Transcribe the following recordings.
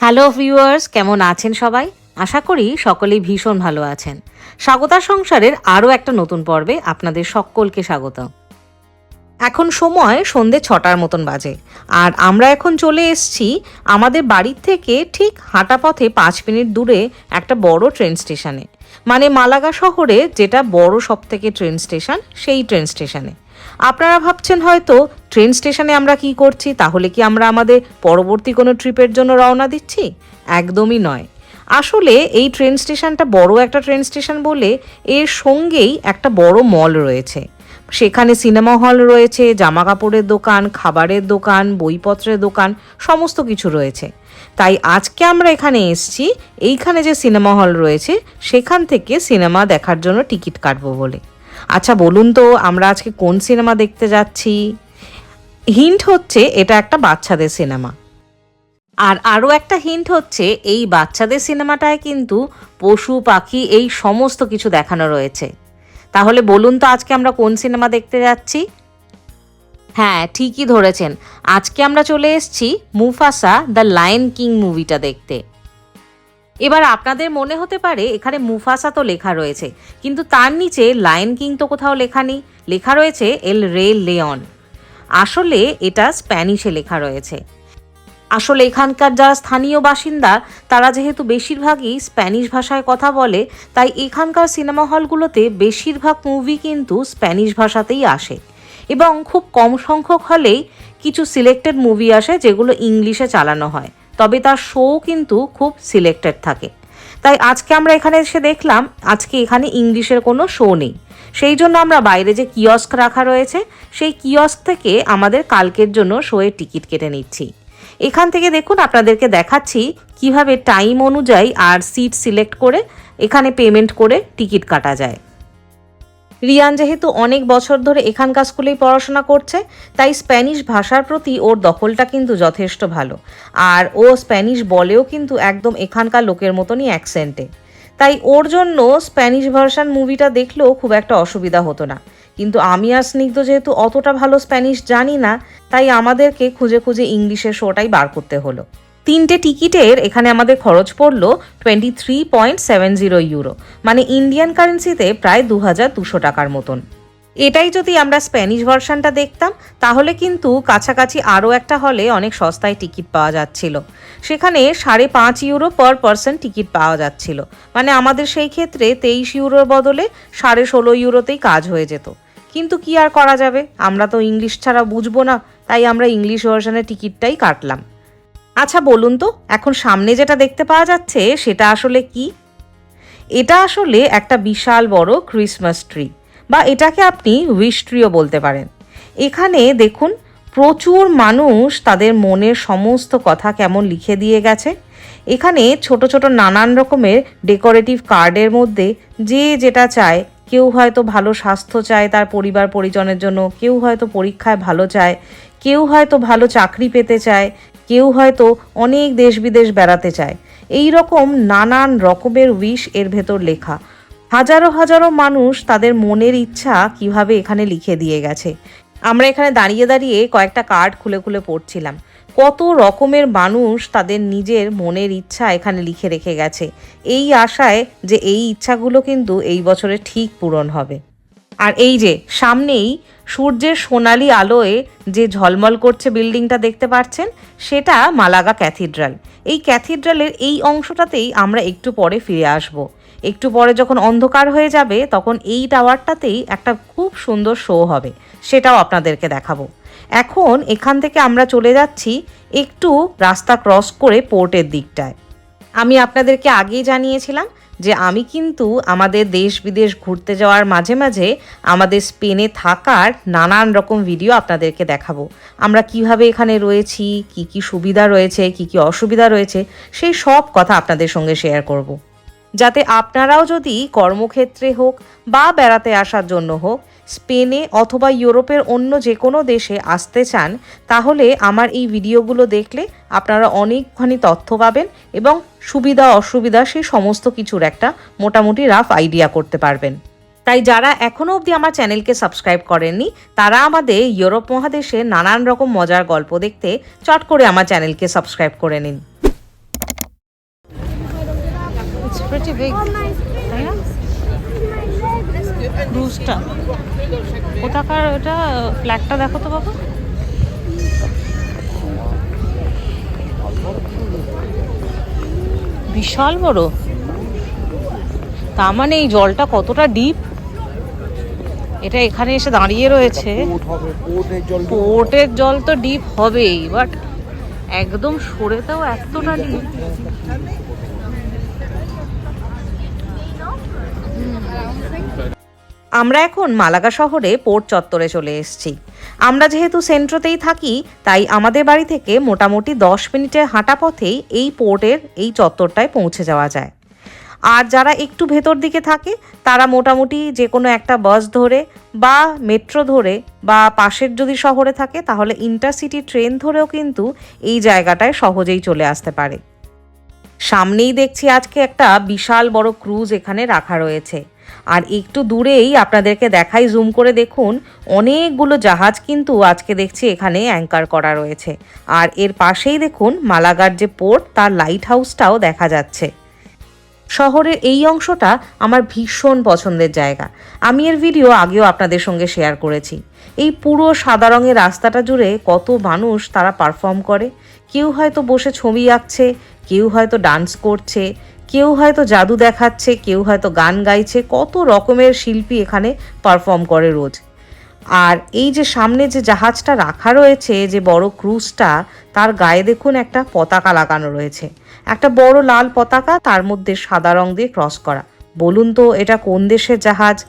Hello viewers কেমন আছেন সবাই? আশা করি সকলেই ভীষণ ভালো আছেন। স্বাগতা সংসারের আরও একটা নতুন পর্বে আপনাদের সকলকে স্বাগত এখন সময় সন্ধে ছটার মতন বাজে, আর আমরা এখন চলে এসেছি আমাদের বাড়ির থেকে ঠিক হাঁটা পথে পাঁচ মিনিট দূরে একটা বড় ট্রেন স্টেশনে। মানে মালাগা শহরে যেটা বড় সব থেকে ট্রেন স্টেশন, সেই ট্রেন স্টেশনে। আপনারা ভাবছেন হয়তো ট্রেন স্টেশনে আমরা কি করছি, তাহলে কি আমরা আমাদের পরবর্তী কোনো ট্রিপের জন্য রওনা দিচ্ছি? একদমই নয়। আসলে এই ট্রেন স্টেশনটা বড় একটা ট্রেন স্টেশন বলে এর সঙ্গেই একটা বড় মল রয়েছে। সেখানে সিনেমা হল রয়েছে জামা কাপড়ের দোকান, খাবারের দোকান, বইপত্রের দোকান, সমস্ত কিছু রয়েছে। তাই আজকে আমরা এখানে এসেছি, এইখানে যে সিনেমা হল রয়েছে, সেখান থেকে সিনেমা দেখার জন্য টিকিট কাটবো বলে। আচ্ছা বলুন তো, আমরা আজকে কোন সিনেমা দেখতে যাচ্ছি? হিন্ট হচ্ছে, এটা একটা বাচ্চাদের সিনেমা। আর আরও একটা হিন্ট হচ্ছে, এই বাচ্চাদের সিনেমাটায় কিন্তু পশু, পাখি, এই সমস্ত কিছু দেখানো রয়েছে। তাহলে বলুন তো, আজকে আমরা কোন সিনেমা দেখতে যাচ্ছি? হ্যাঁ ঠিকই ধরেছেন। আজকে আমরা চলে এসেছি মুফাসা দ্য লায়ন কিং মুভিটা দেখতে। এবার আপনাদের মনে হতে পারে এখানে মুফাসা তো লেখা রয়েছে, কিন্তু তার নিচে লায়ন কিং তো কোথাও লেখা নেই, লেখা রয়েছে এল রে লেয়ন। আসলে এটা স্প্যানিশে লেখা রয়েছে। আসলে এখানকার যারা স্থানীয় বাসিন্দা, তারা যেহেতু বেশিরভাগই স্প্যানিশ ভাষায় কথা বলে, তাই এখানকার সিনেমা হলগুলোতে বেশিরভাগ মুভি কিন্তু স্প্যানিশ ভাষাতেই আসে। এবং খুব কম সংখ্যক হলেই কিছু সিলেক্টেড মুভি আসে যেগুলো ইংলিশে চালানো হয়। তবে তার শো কিন্তু খুব সিলেক্টেড থাকে। তাই আজকে আমরা এখানে এসে দেখলাম, আজকে এখানে ইংলিশের কোনো শো নেই। সেই জন্য আমরা বাইরে যে কিয়স্ক রাখা রয়েছে, সেই কিয়স্ক থেকে আমাদের কালকের জন্য শোয়ের টিকিট কেটে নিচ্ছি। এখান থেকে দেখুন, আপনাদেরকে দেখাচ্ছি কীভাবে টাইম অনুযায়ী আর সিট সিলেক্ট করে এখানে পেমেন্ট করে টিকিট কাটা যায়। রিয়ান যেহেতু অনেক বছর ধরে এখানকার স্কুলেই পড়াশোনা করছে, তাই স্প্যানিশ ভাষার প্রতি ওর দখলটা কিন্তু যথেষ্ট ভালো। আর ও স্প্যানিশ বলেও কিন্তু একদম এখানকার লোকের মতনই অ্যাকসেন্টে। তাই ওর জন্য স্প্যানিশ ভার্সান মুভিটা দেখলেও খুব একটা অসুবিধা হতো না। কিন্তু আমি আর স্নিগ্ধ যেহেতু অতটা ভালো স্প্যানিশ জানি না, তাই আমাদেরকে খুঁজে খুঁজে ইংলিশের শোটাই বার করতে হলো। তিনটে টিকিটের এখানে আমাদের খরচ পড়ল twenty three point seven zero euro মানে ইন্ডিয়ান কারেন্সিতে প্রায় দু হাজার দুশো টাকার মতন। এটাই যদি আমরা স্প্যানিশ ভার্সানটা দেখতাম, তাহলে কিন্তু কাছাকাছি আরও একটা হলে অনেক সস্তায় টিকিট পাওয়া যাচ্ছিল। সেখানে সাড়ে পাঁচ ইউরো পার পার্সন টিকিট পাওয়া যাচ্ছিল। মানে আমাদের সেই ক্ষেত্রে তেইশ ইউরোর বদলে সাড়ে ষোলো ইউরোতেই কাজ হয়ে যেত। কিন্তু কি আর করা যাবে? আমরা তো ইংলিশ ছাড়া বুঝব না, তাই আমরা ইংলিশ ভার্সানের টিকিটটাই কাটলাম। আচ্ছা বলুন তো, এখন সামনে যেটা দেখতে পাওয়া যাচ্ছে, সেটা আসলে কি? এটা আসলে একটা বিশাল বড় ক্রিসমাস ট্রি বা এটাকে আপনি উইশ ট্রিও বলতে পারেন। এখানে দেখুন, প্রচুর মানুষ তাদের মনের সমস্ত কথা কেমন লিখে দিয়ে গেছে। এখানে ছোট ছোট নানান রকমের ডেকোরেটিভ কার্ডের মধ্যে যে যেটা চায় কেউ হয়তো ভালো স্বাস্থ্য চায়, তার পরিবার পরিজনের জন্য কেউ হয়তো পরীক্ষায় ভালো চায়, কেউ হয়তো ভালো চাকরি পেতে চায়, কেউ হয়তো অনেক দেশ বিদেশ বেড়াতে চায়। এই রকম নানান রকমের উইশ এর ভেতর লেখা। হাজারো হাজারো মানুষ তাদের মনের ইচ্ছা কীভাবে এখানে লিখে দিয়ে গেছে। আমরা এখানে দাঁড়িয়ে দাঁড়িয়ে কয়েকটা কার্ড খুলে খুলে পড়ছিলাম। কত রকমের মানুষ তাদের নিজের মনের ইচ্ছা এখানে লিখে রেখে গেছে। এই আশায় যে এই ইচ্ছাগুলো কিন্তু এই বছরে ঠিক পূরণ হবে। আর এই যে, সামনেই সূর্যের সোনালি আলোয় যে ঝলমল করছে বিল্ডিংটা দেখতে পাচ্ছেন সেটা মালাগা ক্যাথিড্রাল। এই ক্যাথিড্রালের এই অংশটাতেই আমরা একটু পরে ফিরে আসব। একটু পরে যখন অন্ধকার হয়ে যাবে, তখন এই টাওয়ারটাতেই একটা খুব সুন্দর শো হবে। সেটাও আপনাদেরকে দেখাবো। এখন এখান থেকে আমরা চলে যাচ্ছি একটু রাস্তা ক্রস করে পোর্টের দিকটায় আমি আপনাদেরকে আগেই জানিয়েছিলাম যে আমি কিন্তু আমাদের দেশ বিদেশ ঘুরতে যাওয়ার মাঝে মাঝে আমাদের স্পেনে থাকার নানান রকম ভিডিও আপনাদেরকে দেখাবো আমরা কীভাবে এখানে রয়েছি, কি কি সুবিধা রয়েছে, কি কি অসুবিধা রয়েছে, সেই সব কথা আপনাদের সঙ্গে শেয়ার করব। যাতে আপনারাও যদি কর্মক্ষেত্রে হোক বা বেড়াতে আসার জন্য হোক স্পেনে অথবা ইউরোপের অন্য যে কোনো দেশে আসতে চান তাহলে আমার এই ভিডিওগুলো দেখলে আপনারা অনেকখানি তথ্য পাবেন এবং সুবিধা অসুবিধা সেই সমস্ত কিছুর একটা মোটামুটি রাফ আইডিয়া করতে পারবেন। তাই যারা এখনও অবধি আমার চ্যানেলকে সাবস্ক্রাইব করেননি তারা আমাদের ইউরোপ মহাদেশে নানান রকম মজার গল্প দেখতে চট করে আমার চ্যানেলকে সাবস্ক্রাইব করে নিন। ক্রুজটা কোথাকার ওটা? ফ্ল্যাগটা দেখো তো বাবা। বিশাল বড়। তার মানে এই জলটা কতটা ডিপ এটা এখানে এসে দাঁড়িয়ে রয়েছে। পোর্ট পোর্টের জল তো ডিপ হবেই বাট একদম সরেতেও এতটা ডিপ আমরা এখন মালাগা শহরে পোর্ট চত্বরে চলে এসেছি। আমরা যেহেতু সেন্ট্রোতেই থাকি, তাই আমাদের বাড়ি থেকে মোটামুটি দশ মিনিটের হাঁটা পথেই এই পোর্টের এই চত্বরটায় পৌঁছে যাওয়া যায়। আর যারা একটু ভেতর দিকে থাকে, তারা মোটামুটি যে কোনো একটা বাস ধরে বা মেট্রো ধরে বা পাশের যদি শহরে থাকে, তাহলে ইন্টারসিটি ট্রেন ধরেও কিন্তু এই জায়গাটায় সহজেই চলে আসতে পারে। সামনেই দেখছি আজকে একটা বিশাল বড় ক্রুজ এখানে রাখা রয়েছে। আর একটু দূরেই আপনাদেরকে দেখাই জুম করে দেখুন, অনেকগুলো জাহাজ কিন্তু আজকে দেখছি এখানে অ্যাঙ্কার করা রয়েছে। আর এর পাশেই দেখুন, মালাগার যে পোর্ট তার লাইট হাউসটাও দেখা যাচ্ছে। শহরের এই অংশটা আমার ভীষণ পছন্দের জায়গা। আমি এর ভিডিও আগেও আপনাদের সঙ্গে শেয়ার করেছি। এই পুরো সাদা রঙের রাস্তাটা জুড়ে কত মানুষ তারা পারফর্ম করে। কেউ হয়তো বসে ছবি আঁকছে কেউ হয়তো ডান্স করছে, কেউ হয়তো জাদু দেখাচ্ছে, কেউ হয়তো গান গাইছে, কত রকমের শিল্পী এখানে পারফর্ম করে রোজ। আর এই যে সামনে যে জাহাজটা রাখা রয়েছে, যে বড় ক্রুজটা তার গায়ে দেখুন একটা পতাকা লাগানো রয়েছে। একটা বড় লাল পতাকা, তার মধ্যে সাদা রং দিয়ে ক্রস করা। বলুন তো, এটা কোন দেশের জাহাজ?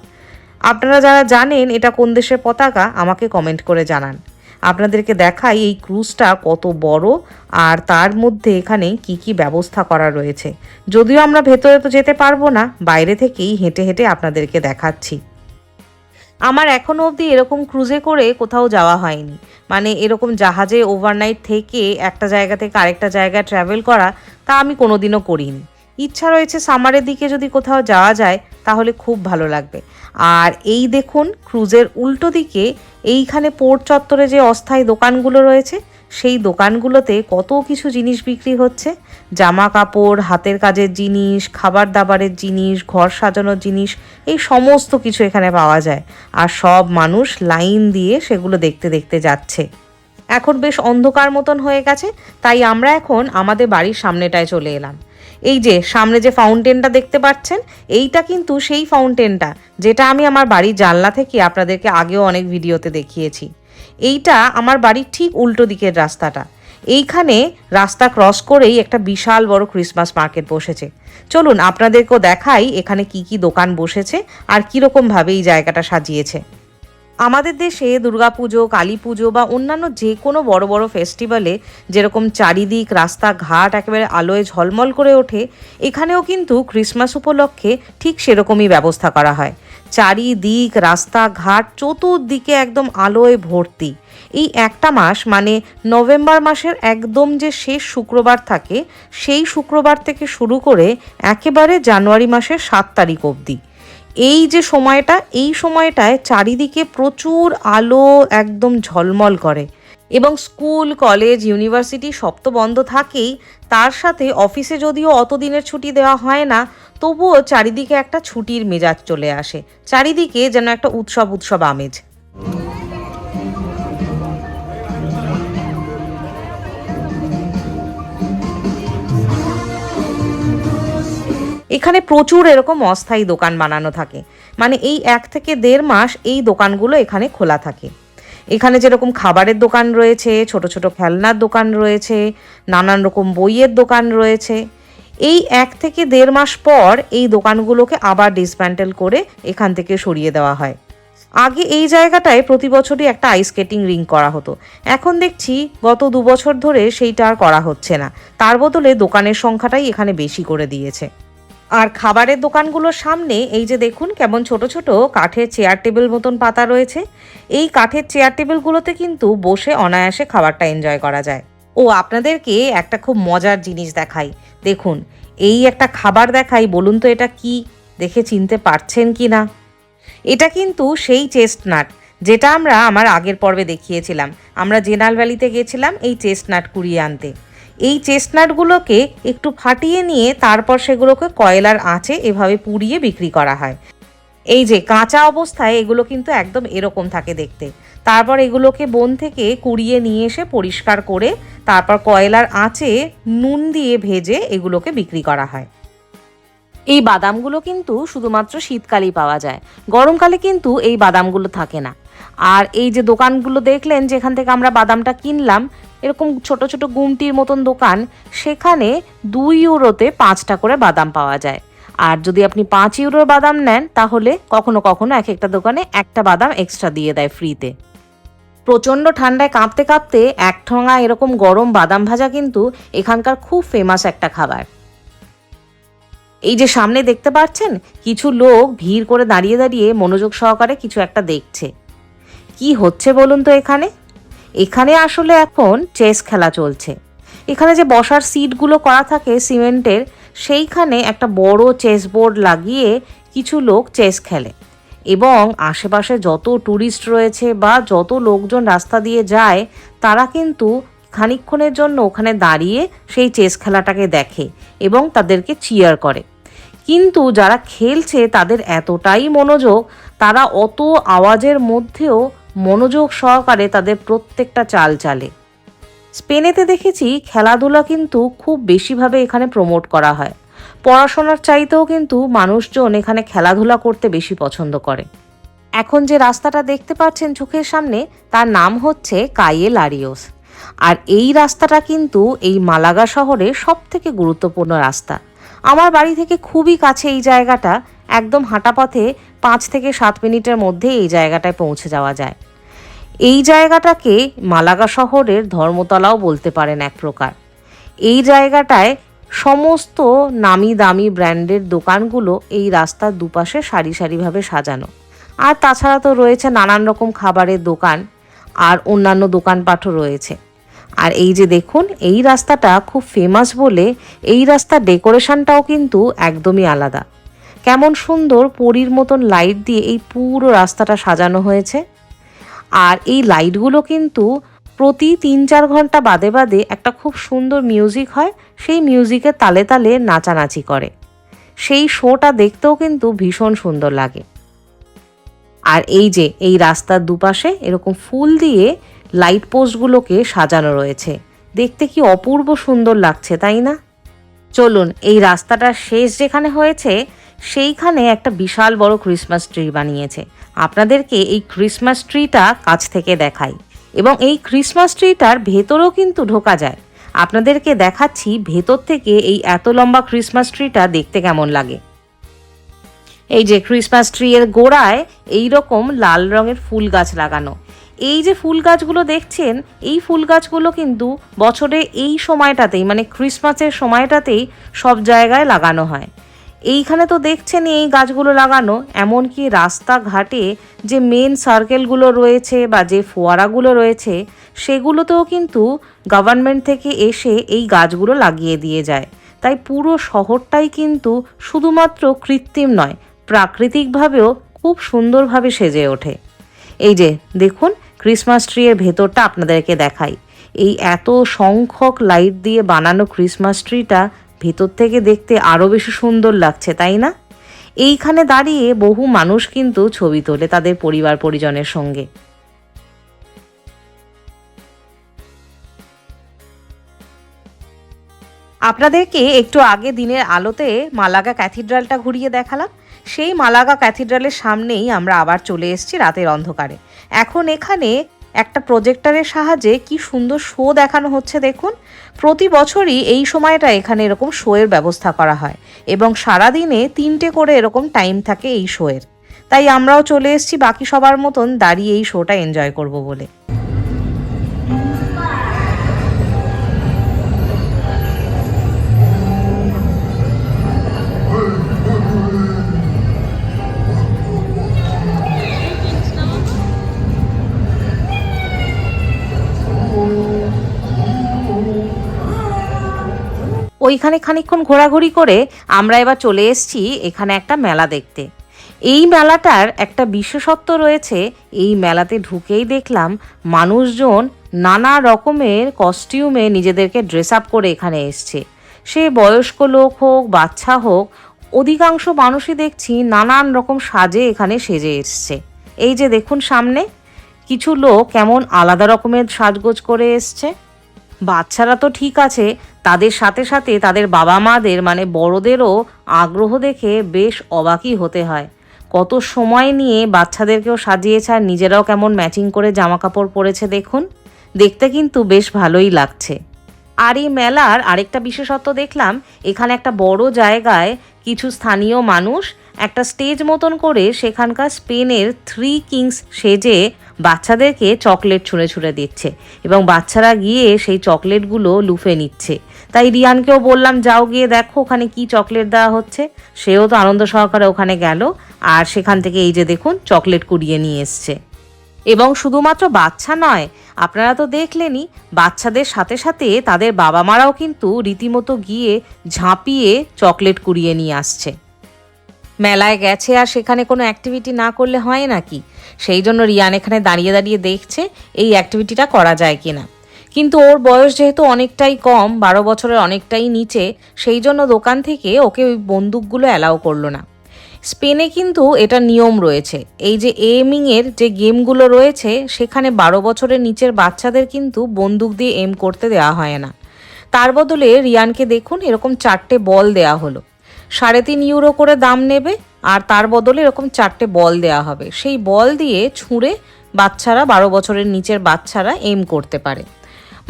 আপনারা যারা জানেন এটা কোন দেশের পতাকা, আমাকে কমেন্ট করে জানান। আপনাদেরকে দেখাই এই ক্রুজটা কত বড় আর তার মধ্যে এখানে কি কি ব্যবস্থা করা রয়েছে। যদিও আমরা ভেতরে তো যেতে পারব না, বাইরে থেকেই হেঁটে হেঁটে আপনাদেরকে দেখাচ্ছি। আমার এখনও অবধি এরকম ক্রুজে করে কোথাও যাওয়া হয়নি। মানে এরকম জাহাজে ওভারনাইট থেকে একটা জায়গা থেকে আরেকটা জায়গায় ট্রাভেল করা, তা আমি কোনোদিনও করিনি। ইচ্ছা রয়েছে সামারের দিকে যদি কোথাও যাওয়া যায়, তাহলে খুব ভালো লাগবে। আর এই দেখুন ক্রুজের উল্টো দিকে এইখানে পোর্ট চত্বরে যে অস্থায়ী দোকানগুলো রয়েছে, সেই দোকানগুলোতে কত কিছু জিনিস বিক্রি হচ্ছে। জামা কাপড় হাতের কাজের জিনিস খাবার দাবারের জিনিস, ঘর সাজানোর জিনিস, এই সমস্ত কিছু এখানে পাওয়া যায়। আর সব মানুষ লাইন দিয়ে সেগুলো দেখতে দেখতে যাচ্ছে। এখন বেশ অন্ধকার মতন হয়ে গেছে, তাই আমরা এখন আমাদের বাড়ির সামনেটায় চলে এলাম। এই যে, সামনে যে ফাউন্টেনটা দেখতে পাচ্ছেন, এইটা কিন্তু সেই ফাউন্টেনটা, যেটা আমি আমার বাড়ির জানলা থেকে আপনাদেরকে আগেও অনেক ভিডিওতে দেখিয়েছি। এইটা আমার বাড়ির ঠিক উল্টো দিকের রাস্তাটা। এইখানে রাস্তা ক্রস করেই একটা বিশাল বড় ক্রিসমাস মার্কেট বসেছে। চলুন, আপনাদেরকেও দেখাই এখানে কি কি দোকান বসেছে আর কীরকমভাবে এই জায়গাটা সাজিয়েছে। আমাদের দেশে দুর্গাপুজো কালী পুজো বা অন্যান্য যে কোনো বড় বড় ফেস্টিভ্যালে যেরকম চারিদিক, রাস্তাঘাট একেবারে আলোয় ঝলমল করে ওঠে, এখানেও কিন্তু ক্রিসমাস উপলক্ষে ঠিক সেরকমই ব্যবস্থা করা হয়। চারিদিক, রাস্তাঘাট চতুর্দিকে একদম আলোয় ভর্তি। এই একটা মাস মানে নভেম্বর মাসের একদম যে শেষ শুক্রবার থাকে, সেই শুক্রবার থেকে শুরু করে একেবারে জানুয়ারি মাসের সাত তারিখ অবধি। এই যে সময়টা, এই সময়টায় চারিদিকে প্রচুর আলো একদম ঝলমল করে এবং স্কুল, কলেজ, ইউনিভার্সিটি সব তো বন্ধ থাকেই। তার সাথে অফিসে যদিও অত দিনের ছুটি দেওয়া হয় না, তবুও চারিদিকে একটা ছুটির মেজাজ চলে আসে। চারিদিকে যেন একটা উৎসব উৎসব আমেজ। এখানে প্রচুর এরকম অস্থায়ী দোকান বানানো থাকে। মানে এই এক থেকে দেড় মাস এই দোকানগুলো এখানে খোলা থাকে। এখানে যেরকম খাবারের দোকান রয়েছে, ছোট ছোট খেলনার দোকান রয়েছে, নানান রকম বইয়ের দোকান রয়েছে। এই এক থেকে দেড় মাস পর এই দোকানগুলোকে আবার ডিসম্যান্টেল করে এখান থেকে সরিয়ে দেওয়া হয়। আগে এই জায়গাটায় প্রতি বছরই একটা আইস স্কেটিং রিং করা হতো। এখন দেখছি গত দু বছর ধরে সেইটা আর করা হচ্ছে না। তার বদলে দোকানের সংখ্যাটাই এখানে বেশি করে দিয়েছে। আর খাবারের দোকানগুলোর সামনে, এই যে দেখুন কেমন ছোট ছোট কাঠের চেয়ার টেবিল মতন পাতা রয়েছে। এই কাঠের চেয়ার টেবিলগুলোতে কিন্তু বসে অনায়াসে খাবারটা এনজয় করা যায়। ও, আপনাদেরকে একটা খুব মজার জিনিস দেখাই। দেখুন, এই একটা খাবার দেখাই, বলুন তো এটা কি? দেখে চিনতে পারছেন কি না? এটা কিন্তু সেই চেস্টনাট যেটা আমরা আমার আগের পর্বে দেখিয়েছিলাম। আমরা জেনাল ভ্যালিতে গেছিলাম এই চেস্টনাট কুড়িয়ে আনতে। এই চেস্টনাটগুলোকে একটু ফাটিয়ে নিয়ে তারপর সেগুলোকে কয়লার আঁচে এভাবে পুড়িয়ে বিক্রি করা হয়। এই যে কাঁচা অবস্থায় এগুলো কিন্তু একদম এরকম থাকে দেখতে। তারপর এগুলোকে বন থেকে কুড়িয়ে নিয়ে এসে পরিষ্কার করে তারপর কয়লার আঁচে নুন দিয়ে ভেজে এগুলোকে বিক্রি করা হয়। এই বাদামগুলো কিন্তু শুধুমাত্র শীতকালেই পাওয়া যায়। গরমকালে কিন্তু এই বাদামগুলো থাকে না। আর এই যে দোকানগুলো দেখলেন যেখান থেকে আমরা বাদামটা কিনলাম, এরকম ছোট ছোট গুমটির মতন দোকান, সেখানে দুই ইউরোতে পাঁচটা করে বাদাম পাওয়া যায়। আর যদি আপনি পাঁচ ইউরোর বাদাম নেন, তাহলে কখনো কখনো এক একটা দোকানে একটা বাদাম এক্সট্রা দিয়ে দেয় ফ্রিতে প্রচণ্ড ঠান্ডায় কাঁপতে কাঁপতে এক ঠোঙা এরকম গরম বাদাম ভাজা কিন্তু এখানকার খুব ফেমাস একটা খাবার। এই যে সামনে দেখতে পাচ্ছেন, কিছু লোক ভিড় করে দাঁড়িয়ে দাঁড়িয়ে মনোযোগ সহকারে কিছু একটা দেখছে। কি হচ্ছে বলুন তো এখানে? এখানে আসলে এখন চেস খেলা চলছে। এখানে যে বসার সিটগুলো করা থাকে সিমেন্টের, সেইখানে একটা বড় চেস বোর্ড লাগিয়ে কিছু লোক চেস খেলে। এবং আশেপাশে যত ট্যুরিস্ট রয়েছে বা যত লোকজন রাস্তা দিয়ে যায়, তারা কিন্তু খানিকক্ষণের জন্য ওখানে দাঁড়িয়ে সেই চেস খেলাটাকে দেখে এবং তাদেরকে চিয়ার করে। কিন্তু যারা খেলছে তাদের এতটাই মনোযোগ, তারা অত আওয়াজের মধ্যেও মনোযোগ সহকারে তাদের প্রত্যেকটা চাল চালে। স্পেনেতে দেখেছি খেলাধুলা কিন্তু খুব বেশিভাবে এখানে প্রমোট করা হয়। পড়াশোনার চাইতেও কিন্তু মানুষজন এখানে খেলাধুলা করতে বেশি পছন্দ করে। এখন যে রাস্তাটা দেখতে পাচ্ছেন চোখের সামনে, তার নাম হচ্ছে কাইয়ে লারিওস। আর এই রাস্তাটা কিন্তু এই মালাগা শহরের সব থেকে গুরুত্বপূর্ণ রাস্তা। আমার বাড়ি থেকে খুবই কাছে এই জায়গাটা, একদম হাঁটা পথে পাঁচ থেকে সাত মিনিটের মধ্যে এই জায়গাটায় পৌঁছে যাওয়া যায়। এই জায়গাটাকে মালাগা শহরের ধর্মতলাও বলতে পারেন এক প্রকার। এই জায়গাটায় সমস্ত নামি দামি ব্র্যান্ডের দোকানগুলো এই রাস্তার দুপাশে সারি সারিভাবে সাজানো। আর তাছাড়া তো রয়েছে নানান রকম খাবারের দোকান আর অন্যান্য দোকানপাঠও রয়েছে। আর এই যে দেখুন, এই রাস্তাটা খুব ফেমাস বলে এই রাস্তার ডেকোরেশনটাও কিন্তু একদমই আলাদা। কেমন সুন্দর পরীর মতন লাইট দিয়ে এই পুরো রাস্তাটা সাজানো হয়েছে। আর এই লাইটগুলো কিন্তু প্রতি তিন চার ঘণ্টা বাদে বাদে একটা খুব সুন্দর মিউজিক হয়, সেই মিউজিকের তালে তালে নাচানাচি করে। সেই শোটা দেখতেও কিন্তু ভীষণ সুন্দর লাগে। আর এই যে, এই রাস্তার দুপাশে এরকম ফুল দিয়ে লাইট পোস্টগুলোকে সাজানো রয়েছে। দেখতে কি অপূর্ব সুন্দর লাগছে, তাই না? চলুন, এই রাস্তাটার শেষ যেখানে হয়েছে সেইখানে একটা বিশাল বড় ক্রিসমাস ট্রি বানিয়েছে। আপনাদেরকে এই ক্রিসমাস ট্রিটা কাছ থেকে দেখাই। এবং এই ক্রিসমাস ট্রিটার ভেতরেও কিন্তু ঢোকা যায়। আপনাদেরকে দেখাচ্ছি ভেতর থেকে এই এত লম্বা ক্রিসমাস ট্রিটা দেখতে কেমন লাগে। এই যে ক্রিসমাস ট্রি এর গোড়ায় এই রকম লাল রঙের ফুল গাছ লাগানো। এই যে ফুল গাছগুলো দেখছেন, এই ফুল গাছগুলো কিন্তু বছরে এই সময়টাতেই মানে ক্রিসমাসের সময়টাতেই সব জায়গায় লাগানো হয়। এইখানে তো দেখছেন এই গাছগুলো লাগানো, এমনকি রাস্তাঘাটে যে মেন সার্কেলগুলো রয়েছে বা যে ফোয়ারাগুলো রয়েছে, সেগুলোতেও কিন্তু গভর্নমেন্ট থেকে এসে এই গাছগুলো লাগিয়ে দিয়ে যায়। তাই পুরো শহরটাই কিন্তু শুধুমাত্র কৃত্রিম নয়, প্রাকৃতিকভাবেও খুব সুন্দরভাবে সেজে ওঠে। এই যে, দেখুন ক্রিসমাস ট্রিয়ের ভেতরটা আপনাদেরকে দেখাই। এই এত সংখ্যক লাইট দিয়ে বানানো ক্রিসমাস ট্রিটা ভেতর থেকে দেখতে আরও বেশি সুন্দর লাগছে, তাই না? এইখানে দাঁড়িয়ে বহু মানুষ কিন্তু ছবি তোলে তাদের পরিবার পরিজনের সঙ্গে। আপনাদেরকে একটু আগে দিনের আলোতে মালাগা ক্যাথিড্রালটা ঘুরিয়ে দেখালাম। সেই মালাগা ক্যাথিড্রালের সামনেই আমরা আবার চলে এসেছি রাতের অন্ধকারে। এখন এখানে একটা প্রজেক্টারের সাহায্যে কি সুন্দর শো দেখানো হচ্ছে দেখুন। প্রতি বছরই এই সময়টা এখানে এরকম শোয়ের ব্যবস্থা করা হয় এবং সারাদিনে তিনটে করে এরকম টাইম থাকে এই শোয়ের তাই আমরাও চলে এসেছি, বাকি সবার মতন দাঁড়িয়ে এই শোটা এনজয় করব বলে। ওইখানে খানিকক্ষণ ঘোরাঘুরি করে আমরা এবার চলে এসেছি এখানে একটা মেলা দেখতে। এই মেলাটার একটা বিশেষত্ব রয়েছে, এই মেলাতে ঢুকেই দেখলাম মানুষজন নানা রকমের কস্টিউমে নিজেদেরকে ড্রেস আপ করে এখানে এসছে। সে বয়স্ক লোক হোক, বাচ্চা হোক, অধিকাংশ মানুষই দেখছি নানান রকম সাজে এখানে সেজে এসছে। এই যে দেখুন সামনে, কিছু লোক কেমন আলাদা রকমের সাজগোজ করে এসছে। বাচ্চারা তো ঠিক আছে, তাদের সাথে সাথে তাদের বাবা মাদের মানে বড়দেরও আগ্রহ দেখে বেশ অবাকই হতে হয়। কত সময় নিয়ে বাচ্চাদেরকেও সাজিয়েছে আর নিজেরাও কেমন ম্যাচিং করে জামা কাপড় পরেছে দেখুন। দেখতে কিন্তু বেশ ভালোই লাগছে। আর এই মেলার আরেকটা বিশেষত্ব দেখলাম, এখানে একটা বড় জায়গায় কিছু স্থানীয় মানুষ একটা স্টেজ মতন করে সেখানকার স্পেনের থ্রি কিংস সেজে বাচ্চাদেরকে চকলেট ছুঁড়ে ছুঁড়ে দিচ্ছে এবং বাচ্চারা গিয়ে সেই চকলেটগুলো লুফে নিচ্ছে। তাই রিয়ানকেও বললাম, যাও গিয়ে দেখো ওখানে কি চকলেট দেওয়া হচ্ছে। সেও তো আনন্দ সহকারে ওখানে গেল আর সেখান থেকে এই যে দেখুন, চকলেট কুড়িয়ে নিয়ে এসছে। এবং শুধুমাত্র বাচ্চা নয়, আপনারা তো দেখলেনই, বাচ্চাদের সাথে সাথে তাদের বাবা মারাও কিন্তু রীতিমতো গিয়ে ঝাঁপিয়ে চকলেট কুড়িয়ে নিয়ে আসছে। মেলায় গেছে আর সেখানে কোনো অ্যাক্টিভিটি না করলে হয় নাকি? সেই জন্য রিয়ান এখানে দাঁড়িয়ে দাঁড়িয়ে দেখছে এই অ্যাক্টিভিটিটা করা যায় কিনা। কিন্তু ওর বয়স যেহেতু অনেকটাই কম, বারো বছরের অনেকটাই নিচে, সেই জন্য দোকান থেকে ওকে ওই বন্দুকগুলো অ্যালাউ করল না। স্পেনে কিন্তু এটা নিয়ম রয়েছে। এই যে এমিংয়ের যে গেমগুলো রয়েছে, সেখানে বারো বছরের নিচের বাচ্চাদের কিন্তু বন্দুক দিয়ে এম করতে দেওয়া হয় না। তার বদলে রিয়ানকে দেখুন, এরকম চারটে বল দেয়া হলো। সাড়ে তিন ইউরো করে দাম নেবে, আর তার বদলে এরকম চারটে বল দেয়া হবে। সেই বল দিয়ে ছুঁড়ে বাচ্চারা, বারো বছরের নিচের বাচ্চারা এম করতে পারে।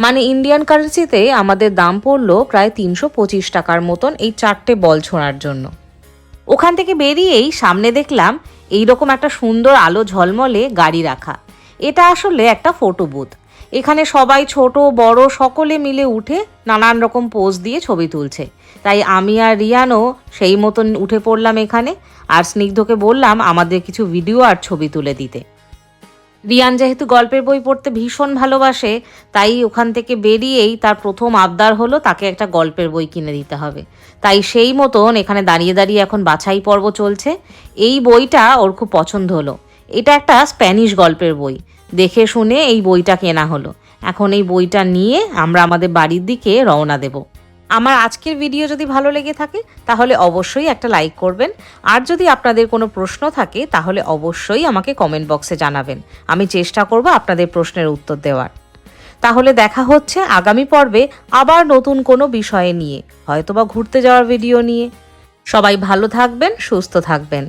মানে ইন্ডিয়ান কারেন্সিতে আমাদের দাম পড়ল প্রায় তিনশো পঁচিশ টাকার মতন এই চারটে বল ছোঁড়ার জন্য। ওখান থেকে বেরিয়েই সামনে দেখলাম, এইরকম একটা সুন্দর আলো ঝলমলে গাড়ি রাখা। এটা আসলে একটা ফটো বুথ এখানে সবাই ছোট, বড়, সকলে মিলে উঠে নানান রকম পোজ দিয়ে ছবি তুলছে। তাই আমি আর রিয়ানও সেই মতন উঠে পড়লাম এখানে আর স্নিগ্ধকে বললাম আমাদের কিছু ভিডিও আর ছবি তুলে দিতে। রিয়ান যেহেতু গল্পের বই পড়তে ভীষণ ভালোবাসে, তাই ওখান থেকে বেরিয়েই তার প্রথম আবদার হলো তাকে একটা গল্পের বই কিনে দিতে হবে। তাই সেই মতন এখানে দাঁড়িয়ে দাঁড়িয়ে এখন বাছাই পর্ব চলছে। এই বইটা ওর খুব পছন্দ হলো। এটা একটা স্প্যানিশ গল্পের বই। দেখে শুনে এই বইটা কেনা হলো। এখন এই বইটা নিয়ে আমরা আমাদের বাড়ির দিকে রওনা দেবো। আমার আজকের ভিডিও যদি ভালো লেগে থাকে, তাহলে অবশ্যই একটা লাইক করবেন। আর যদি আপনাদের কোনো প্রশ্ন থাকে, তাহলে অবশ্যই আমাকে কমেন্ট বক্সে জানাবেন। আমি চেষ্টা করব আপনাদের প্রশ্নের উত্তর দেওয়ার। তাহলে দেখা হচ্ছে আগামী পর্বে আবার নতুন কোনো বিষয়ে নিয়ে, হয়তোবা ঘুরতে যাওয়ার ভিডিও নিয়ে। সবাই ভালো থাকবেন, সুস্থ থাকবেন।